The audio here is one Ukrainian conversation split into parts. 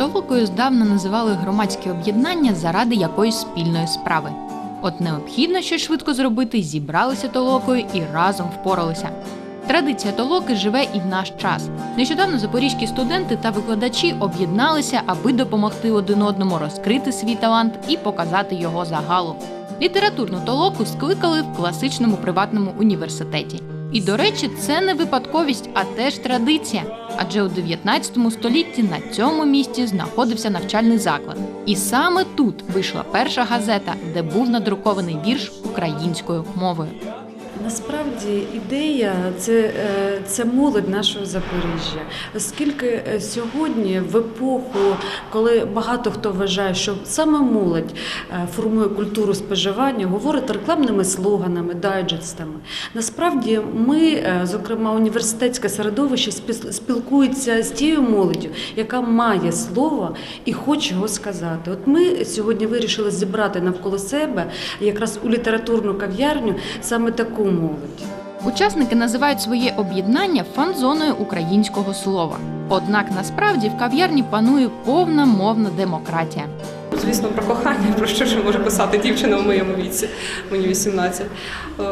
толокою здавна називали громадське об'єднання заради якоїсь спільної справи. От необхідно щось швидко зробити, зібралися толокою і разом впоралися. Традиція толоки живе і в наш час. Нещодавно запорізькі студенти та викладачі об'єдналися, аби допомогти один одному розкрити свій талант і показати його загалу. Літературну толоку скликали в класичному приватному університеті. І, до речі, це не випадковість, а теж традиція. Адже у 19 столітті на цьому місці знаходився навчальний заклад. І саме тут вийшла перша газета, де був надрукований вірш українською мовою. Насправді ідея це, е, це молодь нашого Запоріжжя, оскільки е, сьогодні, в епоху, коли багато хто вважає, що саме молодь е, формує культуру споживання, говорить рекламними слоганами, дайджестами. Насправді, ми, зокрема, університетське середовище, спілкується з тією молоддю, яка має слово і хоче його сказати. От ми сьогодні вирішили зібрати навколо себе якраз у літературну кав'ярню саме таку молодь. Учасники називають своє об'єднання фан-зоною українського слова. Однак насправді в кав'ярні панує повна мовна демократія. Звісно, про кохання, про що ж може писати дівчина в моєму віці, мені 18. Е,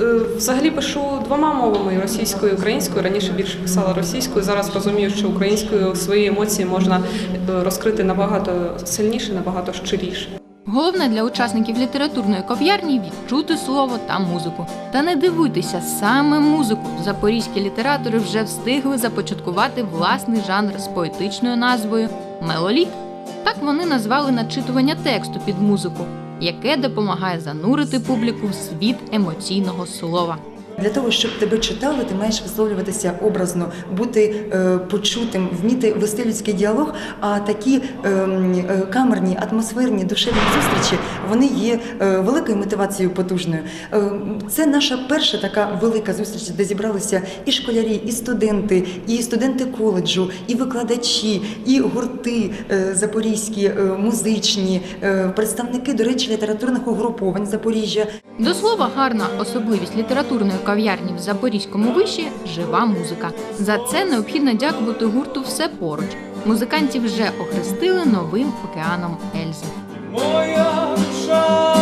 е, Взагалі пишу двома мовами російською і українською. Раніше більше писала російською. Зараз розумію, що українською свої емоції можна е, розкрити набагато сильніше, набагато щиріше. Головне для учасників літературної кав'ярні відчути слово та музику. Та не дивуйтеся, саме музику. Запорізькі літератори вже встигли започаткувати власний жанр з поетичною назвою мелоліт. Так вони назвали начитування тексту під музику, яке допомагає занурити публіку в світ емоційного слова. Для того, щоб тебе читали, ти маєш висловлюватися образно, бути е, почутим, вміти вести людський діалог. А такі ем, е, камерні, атмосферні, душевні зустрічі вони є е, великою мотивацією потужною. Е, це наша перша така велика зустріч, де зібралися і школярі, і студенти, і студенти коледжу, і викладачі, і гурти запорізькі, музичні, представники, до речі, літературних угруповань Запоріжжя. До слова, гарна особливість літературної кав'ярні в Запорізькому виші жива музика. За це необхідно дякувати гурту все поруч. Музикантів вже охрестили новим океаном Ельзи. Моя душа,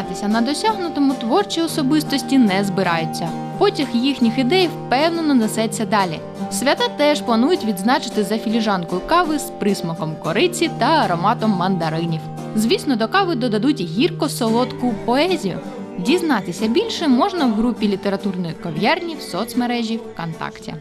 Зупинятися на досягнутому творчі особистості не збираються. Потяг їхніх ідей впевнено несеться далі. Свята теж планують відзначити за філіжанкою кави з присмаком кориці та ароматом мандаринів. Звісно, до кави додадуть гірко-солодку поезію. Дізнатися більше можна в групі літературної кав'ярні в соцмережі ВКонтакті.